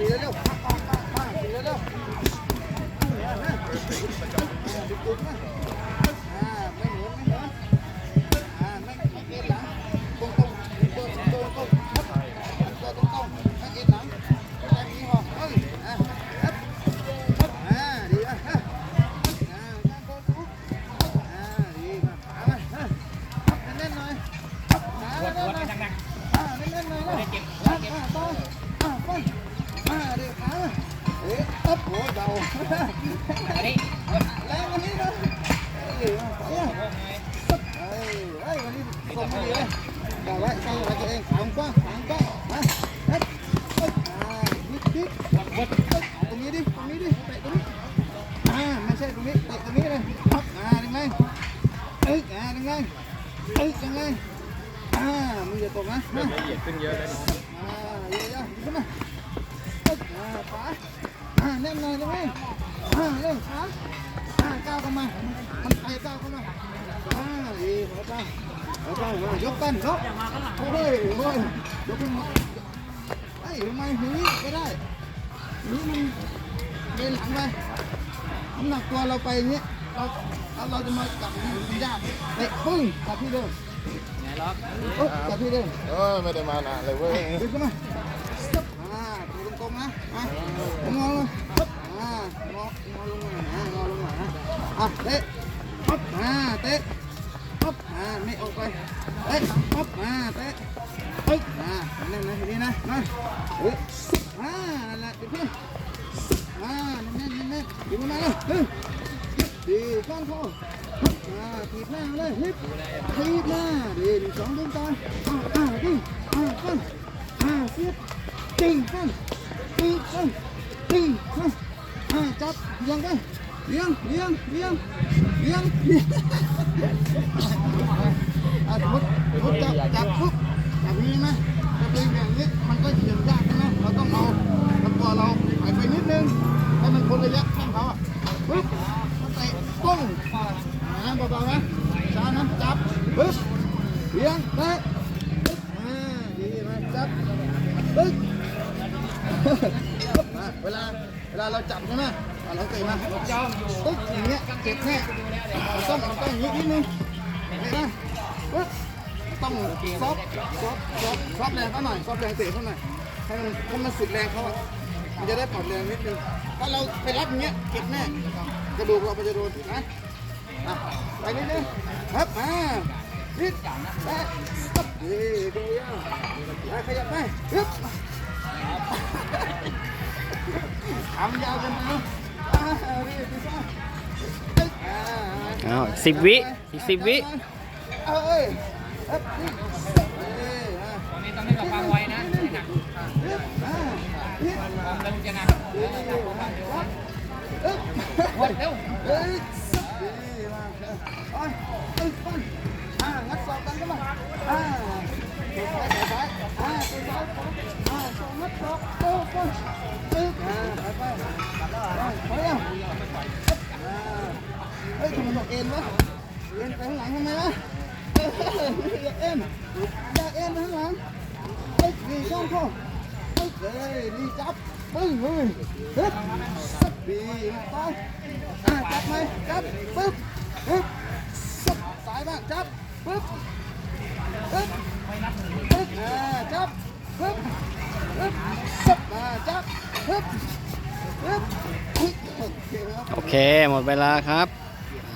ตีเร็วๆป้าป้าป้าตีเร็วๆ แรงกวันนี้นะเอ้ยไปอะเอ้ยวันนี้ส่งมาดีเลยบอกไว้ใส่ไว้ตัวเองลงกว้างหางกว้างมาเฮ้ยนิดดิดตรงนี้ดิตรงนี้ดิเตะตรงนี้อ่าไม่ใช่ตรงนี้เตะตรงนี้เลยครับอ่าแรงๆเอ้ยอ่าแรงๆเอ้ยแรงๆอ่ามืออย่าตกนะมาละเอียดขึ้นเยอะเลยอ่าเยอะๆขึ้นมา แน่นหน่อยได้ไหมอ่าเร็วขาอ่าก้าวเข้ามา มันไปก้าวเข้ามาอ่าดีหัวใจหัวใจมายกกันยกโอ้ยโอ้ยยกขึ้นมาเอ้ยทำไมอย่างนี้ไม่ได้อย่างนี้มันเดินหลังไปน้ำหนักตัวเราไปอย่างเงี้ยเราเราเราจะมากลับอย่างนี้มันยากเตะปึ้งกลับที่เดิมไหนล็อกปึ๊บกลับที่เดิมเออไม่ได้มานานเลยเว้ยดึงขึ้นมาปึ๊บอ่าตัวตรงๆนะมางอล อะเตะปึ๊บอ่าเตะปึ๊บอ่าไม่ออกไปเตะปึ๊บอ่าเตะปึ๊บอ่าแน่นๆนะทีนี้นะมาเฮ้ยอ่านั่นแหละดึงขึ้นอ่าแน่นๆแน่นๆดึงขึ้นมาเลยดึงดีก้อนคออ่าถีบหน้าเลยฮิปถีบหน้าดีหนึ่งสองดึงตอยอ่าอ่าดึงอ่าก้อนอ่าเสียบจริงก้อนจริงก้อนจริงก้อนอ่าจับเลี้ยงไง เลี้ยงเลี้ยงเลี้ยงเลี้ยงอ่าสมมติสมมติจับจับปุ๊บจับนี้นะจับเองอย่างนี้มันก็เฉียงยากใช่ไหมเราต้องเอาลำตัวเราหายไปนิดนึงให้มันพ้นระยะแข้งเขาอะปุ๊บเตะปุ้งอ่าเบาๆนะช้านะจับปุ๊บเลี้ยงเตะอ่าดีไหมจับปึ๊บเวลาเวลาเราจับใช่ไหม เราเตะมาจ้องอยู่ปึ๊บอย่างเงี้ยเจ็บแน่ต้องต้องอย่างนี้นิดนึงนไหมปึ๊บต้องซอฟซอฟซอฟซอฟแรงเขาหน่อยซอฟแรงเตะเขาหน่อยให้มันให้มันสุดแรงเขาอะมันจะได้ปลอดแรงนิดนึงถ้าเราไปรับอย่างเงี้ยเจ็บแน่กระดูกเราไปจะโดนนะอะไปนิดนึงครับมานิดแปะปึ๊บดีดีอะไปขยับไปปึ๊บทำยาวกันไปเนะ อ่านี่พี่ฟ้าอ่าอ้าวสิบวิอีกสิบวิเอาเอ้ยเอ๊ะนี่เอ้ยอ่าตอนนี้ต้องเล่นกับความไวนะให้หนักเอ๊ะอ่าเอ๊ะความเร็วจะหนักเอ๊ะเอ๊ะวัดเร็วเอ้ยดีมากเอ้ยเอ้ยปั้นอ่างัดศอกกันเข้ามาอ่าตัวซ้ายตัวซ้ายอ่าตัวซ้ายอ่าสองงัดศอกโอ้ปั้ เฮ้ยทำไมบอกเอ็นวะเอ็นไปข้างหลังทำไมวะเอ้ยอย่าเอ็นอย่าเอ็นไปข้างหลังเฮ้ยดีช่องคอเฮ้ยเฮ้ยดีจับปึ้งเฮ้ยเฮ้ยสับดีไปอ่าจับไหมจับปึ๊บปึ๊บสับสายบ้างจับปึ๊บปึ๊บปึ๊บอ่าจับปึ๊บปึ๊บสับอ่าจับปึ๊บปึ๊บโอเคครับโอเคหมดเวลาครับ